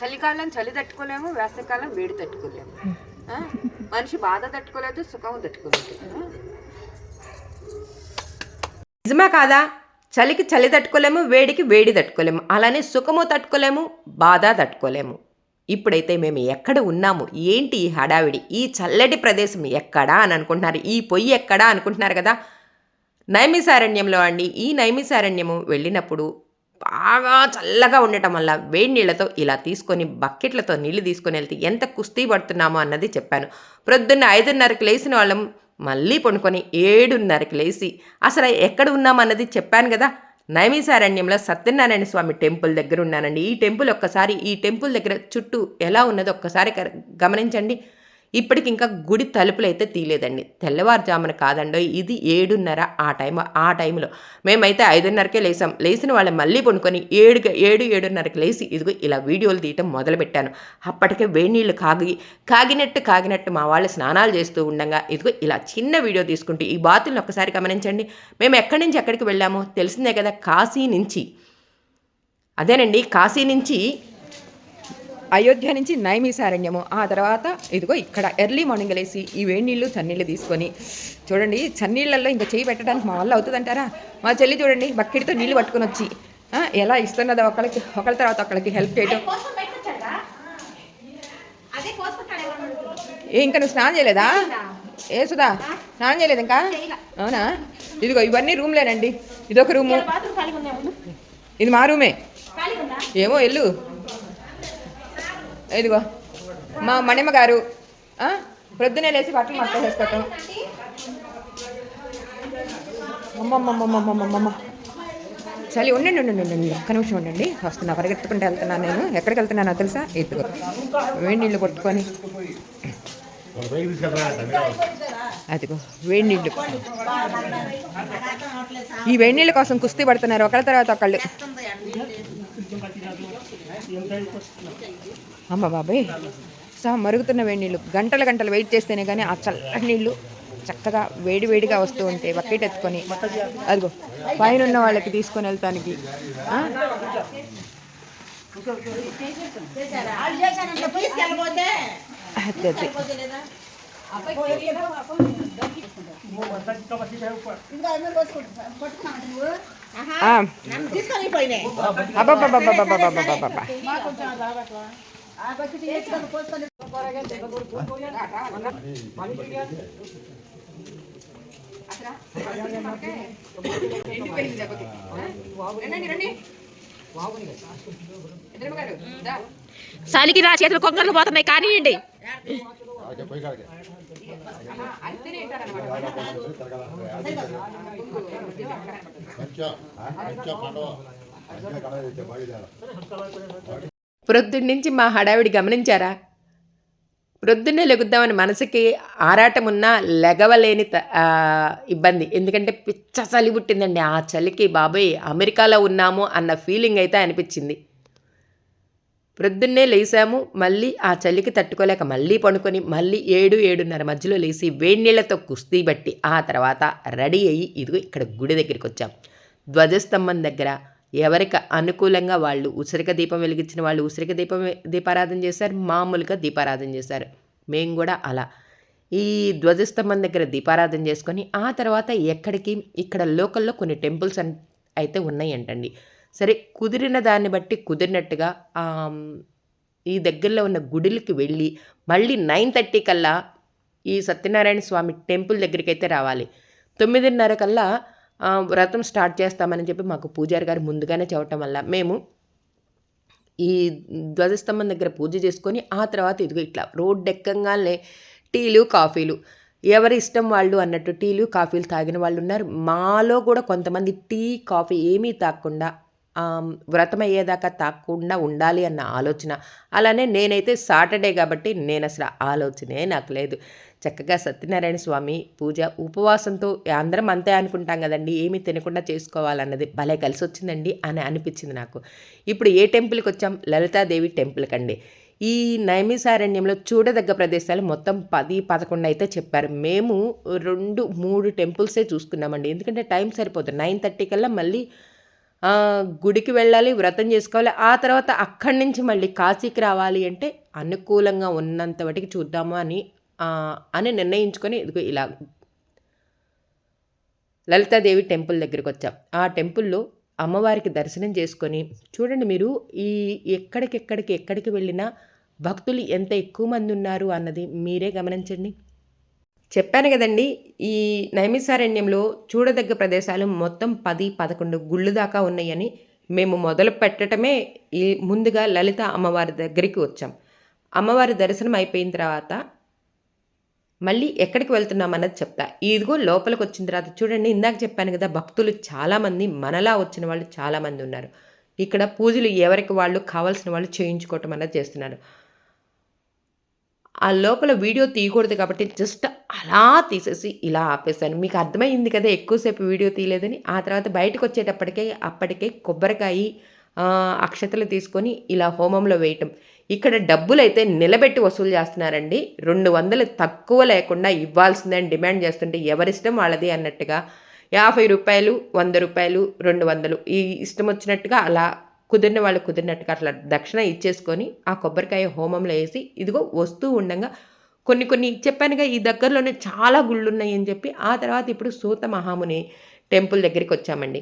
చలికాలం చలి తట్టుకోలేము వేసవికాలం వేడి తట్టుకోలేము. మనిషి బాధ తట్టుకోలేదు సుఖం తట్టుకోలేదు. నిజమా కాదా? చలికి చలి తట్టుకోలేము వేడికి వేడి తట్టుకోలేము. అలానే సుఖము తట్టుకోలేము బాధ తట్టుకోలేము. ఇప్పుడైతే మేము ఎక్కడ ఉన్నాము? ఏంటి ఈ హడావిడి? ఈ చల్లటి ప్రదేశం ఎక్కడా అని అనుకుంటున్నారు. ఈ పొయ్యి ఎక్కడా అనుకుంటున్నారు కదా? నైమిసారణ్యంలో అండి ఈ నైమిసారణ్యము వెళ్ళినప్పుడు బాగా చల్లగా ఉండటం వల్ల వేడి నీళ్ళతో ఇలా తీసుకొని బకెట్లతో నీళ్ళు తీసుకొని వెళ్తే ఎంత కుస్తీ పడుతున్నామో అన్నది చెప్పాను. ప్రొద్దున్న ఐదున్నరకు లేచిన వాళ్ళం మళ్ళీ పండుకొని ఏడున్నరకు లేచి అసలు ఎక్కడ ఉన్నామన్నది చెప్పాను కదా. నైమిసారణ్యంలో సత్యనారాయణ స్వామి టెంపుల్ దగ్గర ఉన్నానండి. ఈ టెంపుల్ ఒక్కసారి ఈ టెంపుల్ దగ్గర చుట్టూ ఎలా ఉన్నదో ఒక్కసారి గమనించండి. ఇప్పటికి ఇంకా గుడి తలుపులు అయితే తీయలేదండి. తెల్లవారుజామున కాదండో ఇది ఏడున్నర ఆ టైం ఆ టైంలో మేమైతే ఐదున్నరకే లేసాం. లేచిన వాళ్ళు మళ్ళీ పనుకొని ఏడు ఏడు ఏడున్నరకి లేచి ఇదిగో ఇలా వీడియోలు తీయటం మొదలుపెట్టాను. అప్పటికే వేడి నీళ్ళు కాగి కాగినట్టు కాగినట్టు మా వాళ్ళు స్నానాలు చేస్తూ ఉండగా ఇదిగో ఇలా చిన్న వీడియో తీసుకుంటూ ఈ బాతుల్ని ఒక్కసారి గమనించండి. మేము ఎక్కడి నుంచి ఎక్కడికి వెళ్ళామో తెలిసిందే కదా కాశీ నుంచి. అదేనండి కాశీ నుంచి అయోధ్య నుంచి నైమిసారణ్యము. ఆ తర్వాత ఇదిగో ఇక్కడ ఎర్లీ మార్నింగ్ లేసి ఈ వేడి నీళ్ళు చన్నీళ్ళు తీసుకొని చూడండి చన్నీళ్ళల్లో ఇంకా చేయి పెట్టడానికి మా వల్ల అవుతుందంటారా? మా చెల్లి చూడండి బకెట్తో నీళ్ళు పట్టుకొని వచ్చి ఎలా ఇస్తున్నదో ఒకళ్ళకి ఒకళ్ళ తర్వాత ఒకళ్ళకి హెల్ప్ చేయడం ఏ ఇంకా నువ్వు స్నానం చేయలేదా? ఏ సుధా స్నానం చేయలేదు ఇంకా? అవునా? ఇదిగో ఇవన్నీ రూమ్లేనండి. ఇదొక రూము. ఇది మా రూమే. ఏమో ఎల్లు ఇదిగో మా మణిమ గారు ప్రొద్దునే లేచి బట్టలు మట్ట వేసుకోవటం అమ్మమ్మమ్మమ్మమ్మమ్మమ్మ. చలి ఉండండి ఉండండి ఉండండి ఒక్క నిమిషం ఉండండి. వస్తున్నా పరిగెత్తుకుంటూ వెళ్తున్నాను నేను. ఎక్కడికి వెళ్తున్నానో తెలుసా? ఎత్తుకో వేడి నీళ్ళు కొట్టుకొని. అదిగో వేడి నీళ్ళు. ఈ వేడి నీళ్ళ కోసం కుస్తీ పడుతున్నారు. ఒకళ్ళ తర్వాత ఒకళ్ళు. అమ్మ బాబాయ్. సా మరుగుతున్న వేడి నీళ్ళు. గంటల గంటలు వెయిట్ చేస్తేనే కానీ ఆ చల్లటి నీళ్ళు చక్కగా వేడి వేడిగా వస్తూ ఉంటే బకెట్ ఎత్తుకొని అదిగో పైన ఉన్న వాళ్ళకి తీసుకొని వెళ్తానికి. అదే అదే. చలికి నా చేతులు కొంగర్లు పోతున్నాయి కానివ్వండి ప్రొద్దున్న నుంచి మా హడావిడి గమనించారా? ప్రొద్దున్నే లెగుద్దామని మనసుకి ఆరాటం ఉన్నా లెగవలేని త- ఇబ్బంది. ఎందుకంటే పిచ్చ చలి పుట్టిందండి. ఆ చలికి బాబాయ్ అమెరికాలో ఉన్నాము అన్న ఫీలింగ్ అయితే అనిపించింది. ప్రొద్దున్నే లేసాము మళ్ళీ ఆ చలికి తట్టుకోలేక మళ్ళీ పడుకొని మళ్ళీ ఏడు ఏడున్నర మధ్యలో లేచి వేడి నీళ్ళతో కుస్తీ బట్టి ఆ తర్వాత రెడీ అయ్యి ఇదిగో ఇక్కడ గుడి దగ్గరికి వచ్చాం. ధ్వజస్తంభం దగ్గర ఎవరికి అనుకూలంగా వాళ్ళు ఉసిరిక దీపం వెలిగించిన వాళ్ళు ఉసిరిక దీపం దీపారాధన చేశారు మామూలుగా దీపారాధన చేశారు. మేము కూడా అలా. ఈ ధ్వజస్తంభం దగ్గర దీపారాధన చేసుకొని ఆ తర్వాత ఎక్కడికి ఇక్కడ లోకల్లో కొన్ని టెంపుల్స్ అయితే అయితే ఉన్నాయంటండి. సరే కుదిరిన దాన్ని బట్టి కుదిరినట్టుగా ఈ దగ్గరలో ఉన్న గుడిలకి వెళ్ళి మళ్ళీ నైన్ థర్టీ కల్లా ఈ సత్యనారాయణ స్వామి టెంపుల్ దగ్గరికి అయితే రావాలి. తొమ్మిదిన్నర కల్లా వ్రతం స్టార్ట్ చేస్తామని చెప్పి మాకు పూజారి గారు ముందుగానే చెప్పటం వల్ల మేము ఈ ధ్వజస్తంభం దగ్గర పూజ చేసుకొని ఆ తర్వాత ఇదిగో ఇట్లా రోడ్డు ఎక్కంగానే టీలు కాఫీలు ఎవరి ఇష్టం వాళ్ళు అన్నట్టు టీలు కాఫీలు తాగిన వాళ్ళు ఉన్నారు. మాలో కూడా కొంతమంది టీ కాఫీ ఏమీ తాగకుండా వ్రతం అయ్యేదాకా తాగకుండా ఉండాలి అన్న ఆలోచన. అలానే నేనైతే సాటర్డే కాబట్టి నేను అసలు ఆలోచనే నాకు లేదు. చక్కగా సత్యనారాయణ స్వామి పూజ ఉపవాసంతో అందరం అంతే అనుకుంటాం కదండి ఏమీ తినకుండా చేసుకోవాలన్నది భలే కలిసి వచ్చిందండి అని అనిపించింది నాకు. ఇప్పుడు ఏ టెంపుల్కి వచ్చాం? లలితాదేవి టెంపుల్కి అండి. ఈ నైమిసారణ్యంలో చూడదగ్గ ప్రదేశాలు మొత్తం పది పదకొండు అయితే చెప్పారు. మేము రెండు మూడు టెంపుల్సే చూసుకున్నామండి. ఎందుకంటే టైం సరిపోతుంది నైన్ థర్టీ కల్లా మళ్ళీ గుడికి వెళ్ళాలి వ్రతం చేసుకోవాలి. ఆ తర్వాత అక్కడి నుంచి మళ్ళీ కాశీకి రావాలి అంటే అనుకూలంగా ఉన్నంత వాటికి చూద్దాము అని అని నిర్ణయించుకొని ఇదిగో ఇలా లలితాదేవి టెంపుల్ దగ్గరికి వచ్చాం. ఆ టెంపుల్లో అమ్మవారికి దర్శనం చేసుకొని చూడండి మీరు ఈ ఎక్కడికెక్కడికి ఎక్కడికి వెళ్ళినా భక్తులు ఎంత ఎక్కువ మంది ఉన్నారు అన్నది మీరే గమనించండి. చెప్పాను కదండి ఈ నైమిసారణ్యంలో చూడదగ్గ ప్రదేశాలు మొత్తం పది పదకొండు గుళ్ళు దాకా ఉన్నాయని మేము మొదలు పెట్టడమే ఈ ముందుగా లలిత అమ్మవారి దగ్గరికి వచ్చాం. అమ్మవారి దర్శనం అయిపోయిన తర్వాత మళ్ళీ ఎక్కడికి వెళ్తున్నాం అన్నది చెప్తా. ఇదిగో లోపలికి వచ్చిన తర్వాత చూడండి ఇందాక చెప్పాను కదా భక్తులు చాలామంది మనలా వచ్చిన వాళ్ళు చాలామంది ఉన్నారు. ఇక్కడ పూజలు ఎవరికి వాళ్ళు కావాల్సిన వాళ్ళు చేయించుకోవటం అన్నది చేస్తున్నారు. ఆ లోపల వీడియో తీయకూడదు కాబట్టి జస్ట్ అలా తీసేసి ఇలా ఆపేశాను. మీకు అర్థమైంది కదా ఎక్కువసేపు వీడియో తీయలేదని. ఆ తర్వాత బయటకు వచ్చేటప్పటికే అప్పటికే కొబ్బరికాయ అక్షతలు తీసుకొని ఇలా హోమంలో వేయటం. ఇక్కడ డబ్బులు అయితే నిలబెట్టి వసూలు చేస్తున్నారండి. రెండు వందలు తక్కువ లేకుండా ఇవ్వాల్సిందని డిమాండ్ చేస్తుంటే ఎవరిష్టం వాళ్ళది అన్నట్టుగా యాభై రూపాయలు వంద రూపాయలు రెండు వందలు ఈ ఇష్టం వచ్చినట్టుగా అలా కుదిరిన వాళ్ళు కుదిరినట్టుగా అట్లా దక్షిణ ఇచ్చేసుకొని ఆ కొబ్బరికాయ హోమంలో వేసి ఇదిగో వస్తూ ఉండగా కొన్ని కొన్ని చెప్పానుగా ఈ దగ్గరలోనే చాలా గుళ్ళు ఉన్నాయి అని చెప్పి ఆ తర్వాత ఇప్పుడు సూత మహాముని టెంపుల్ దగ్గరికి వచ్చామండి.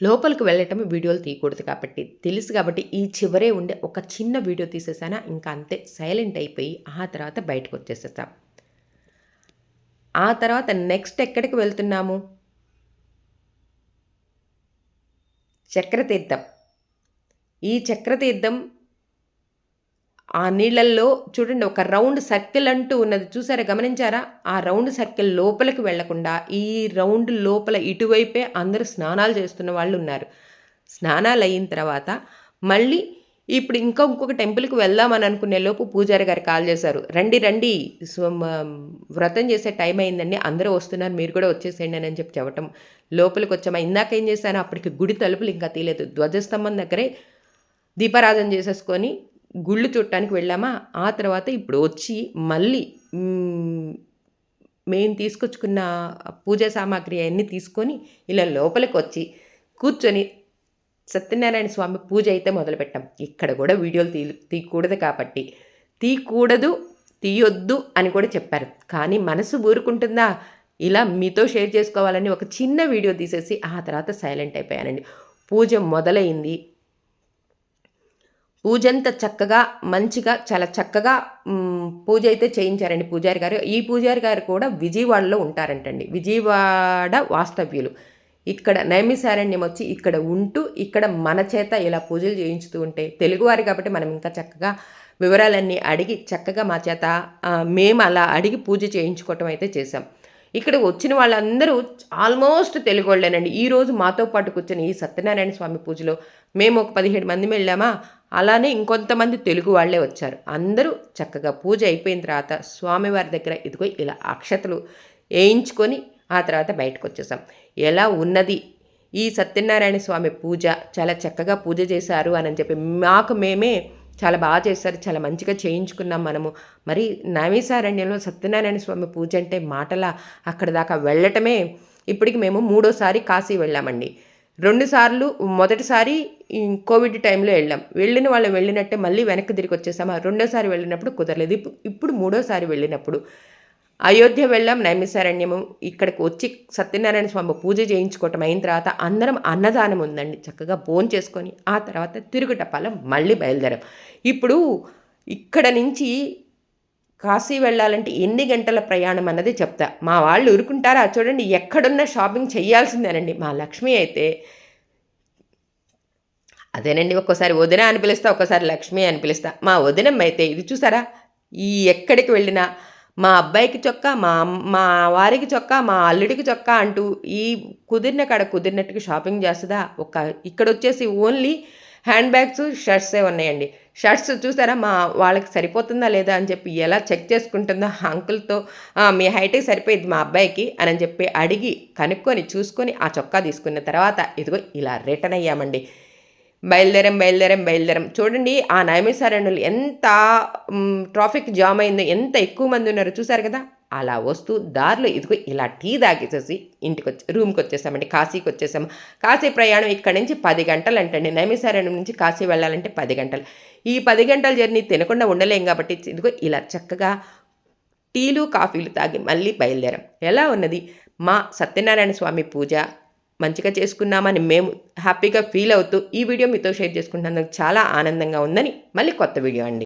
లోపలికి వెళ్ళటం వీడియోలు తీయకూడదు కాబట్టి తెలుసు కాబట్టి ఈ చివరే ఉండే ఒక చిన్న వీడియో తీసేసానా ఇంకా అంతే సైలెంట్ అయిపోయి ఆ తర్వాత బయటకు వచ్చేసేసాం. ఆ తర్వాత నెక్స్ట్ ఎక్కడికి వెళ్తున్నాము? చక్రతీర్థం. ఈ చక్రతీర్థం ఆ నీళ్ళల్లో చూడండి ఒక రౌండ్ సర్కిల్ అంటూ ఉన్నది. చూసారా గమనించారా? ఆ రౌండ్ సర్కిల్ లోపలికి వెళ్ళకుండా ఈ రౌండ్ లోపల ఇటువైపే అందరూ స్నానాలు చేస్తున్న వాళ్ళు ఉన్నారు స్నానాలు అయిన తర్వాత మళ్ళీ ఇప్పుడు ఇంకా ఇంకొక టెంపుల్కి వెళ్దామని అనుకునే లోపు పూజారి గారు కాల్ చేశారు. రండి రండి. వ్రతం చేసే టైం అయిందండి. అందరూ వస్తున్నారు. మీరు కూడా వచ్చేసేయండి అని చెప్పి చెప్పటం లోపలికి వచ్చామా? ఇందాక ఏం చేశాను? అప్పటికి గుడి తలుపులు ఇంకా తీయలేదు. ధ్వజస్తంభం దగ్గరే దీపారాధన చేసేసుకొని గుళ్ళు చూడటానికి వెళ్ళామా? ఆ తర్వాత ఇప్పుడు వచ్చి మళ్ళీ మేము తీసుకొచ్చుకున్న పూజా సామాగ్రి అన్నీ తీసుకొని ఇలా లోపలికి వచ్చి కూర్చొని సత్యనారాయణ స్వామి పూజ అయితే మొదలుపెట్టాం. ఇక్కడ కూడా వీడియోలు తీ తీయకూడదు కాబట్టి. తీయకూడదు తీయొద్దు అని కూడా చెప్పారు. కానీ మనసు ఊరుకుంటుందా? ఇలా మీతో షేర్ చేసుకోవాలని ఒక చిన్న వీడియో తీసేసి ఆ తర్వాత సైలెంట్ అయిపోయానండి. పూజ మొదలైంది. పూజ అంతా చక్కగా మంచిగా చాలా చక్కగా పూజ అయితే చేయించారండి పూజారి గారు. ఈ పూజారి గారు కూడా విజయవాడలో ఉంటారంటండి. విజయవాడ వాస్తవ్యులు. ఇక్కడ నైమిసారణ్యం వచ్చి ఇక్కడ ఉంటూ ఇక్కడ మన చేత ఇలా పూజలు చేయించుతూ ఉంటే తెలుగువారు కాబట్టి మనం ఇంకా చక్కగా వివరాలన్నీ అడిగి చక్కగా మా చేత మేము అలా అడిగి పూజ చేయించుకోవటం అయితే చేశాం. ఇక్కడ వచ్చిన వాళ్ళందరూ ఆల్మోస్ట్ తెలుగు వాళ్ళేనండి ఈరోజు మాతో పాటు కూర్చొని ఈ సత్యనారాయణ స్వామి పూజలో మేము ఒక పదిహేడు మంది వెళ్ళామా? అలానే ఇంకొంతమంది తెలుగు వాళ్ళే వచ్చారు. అందరూ చక్కగా పూజ అయిపోయిన తర్వాత స్వామివారి దగ్గర ఇదిగో ఇలా అక్షతలు వేయించుకొని ఆ తర్వాత బయటకు వచ్చేసాం ఎలా ఉన్నది? ఈ సత్యనారాయణ స్వామి పూజ చాలా చక్కగా పూజ చేశారు అని చెప్పి మాకు మేమే చాలా బాగా చేశారు చాలా మంచిగా చేయించుకున్నాం మనము. మరి నవీసారణ్యంలో సత్యనారాయణ స్వామి పూజ అంటే మాటల అక్కడ దాకా వెళ్ళటమే? ఇప్పటికి మేము మూడోసారి కాశీ వెళ్ళామండి. రెండుసార్లు మొదటిసారి కోవిడ్ టైంలో వెళ్ళాం. వెళ్ళిన వాళ్ళు వెళ్ళినట్టే మళ్ళీ వెనక్కి తిరిగి వచ్చేసాం. రెండోసారి వెళ్ళినప్పుడు కుదరలేదు. ఇప్పుడు మూడోసారి వెళ్ళినప్పుడు అయోధ్య వెళ్ళాం నైమిసారణ్యము ఇక్కడికి వచ్చి సత్యనారాయణ స్వామి పూజ చేయించుకోవటం అయిన తర్వాత అందరం అన్నదానం ఉందండి చక్కగా భోజనం చేసుకొని ఆ తర్వాత తిరుగుటపాలెం మళ్ళీ బయలుదేరాం. ఇప్పుడు ఇక్కడ నుంచి కాశీ వెళ్ళాలంటే ఎన్ని గంటల ప్రయాణం అన్నది చెప్తా. మా వాళ్ళు ఊరుకుంటారా? చూడండి ఎక్కడున్న షాపింగ్ చేయాల్సిందేనండి. మా లక్ష్మి అయితే అదేనండి ఒక్కోసారి వదిన అని పిలుస్తా ఒక్కోసారి లక్ష్మి అని పిలుస్తా. మా వదినమ్మ అయితే ఇది చూసారా? ఈ ఎక్కడికి వెళ్ళినా మా అబ్బాయికి చొక్కా మా మా వారికి చొక్కా మా అల్లుడికి చొక్కా అంటూ ఈ కుదిరిన కాడ కుదిరినట్టుగా షాపింగ్ చేస్తుందా? ఒక ఇక్కడ వచ్చేసి ఓన్లీ హ్యాండ్ బ్యాగ్స్ షర్ట్సే ఉన్నాయండి. షర్ట్స్ చూసారా? మా వాళ్ళకి సరిపోతుందా లేదా అని చెప్పి ఎలా చెక్ చేసుకుంటుందో అంకుల్తో మీ హైట్కి సరిపోయింది మా అబ్బాయికి అని చెప్పి అడిగి కనుక్కొని చూసుకొని ఆ చొక్కా తీసుకున్న తర్వాత ఇదిగో ఇలా రిటర్న్ అయ్యామండి. బయలుదేరం బయలుదేరం బయలుదేరం. చూడండి ఆ నైమిసారణ్యులు ఎంత ట్రాఫిక్ జామ్ అయిందో ఎంత ఎక్కువ మంది ఉన్నారో చూసారు కదా? అలా వస్తూ దారిలో ఇదిగో ఇలా టీ తాగేసేసి ఇంటికి వచ్చి రూమ్కి వచ్చేసామండి కాశీకి వచ్చేసాము కాశీ ప్రయాణం ఇక్కడ నుంచి పది గంటలు అంటండి నైమిసారణ్యం నుంచి కాశీ వెళ్ళాలంటే పది గంటలు. ఈ పది గంటల జర్నీ తినకుండా ఉండలేం కాబట్టి ఇదిగో ఇలా చక్కగా టీలు కాఫీలు తాగి మళ్ళీ బయలుదేరాం. ఎలా ఉన్నది? మా సత్యనారాయణ స్వామి పూజ మంచిగా చేసుకున్నామని మేము హ్యాపీగా ఫీల్ అవుతూ ఈ వీడియో మీతో షేర్ చేసుకుంటున్నందుకు చాలా ఆనందంగా ఉందని మళ్ళీ కొత్త వీడియో అండి.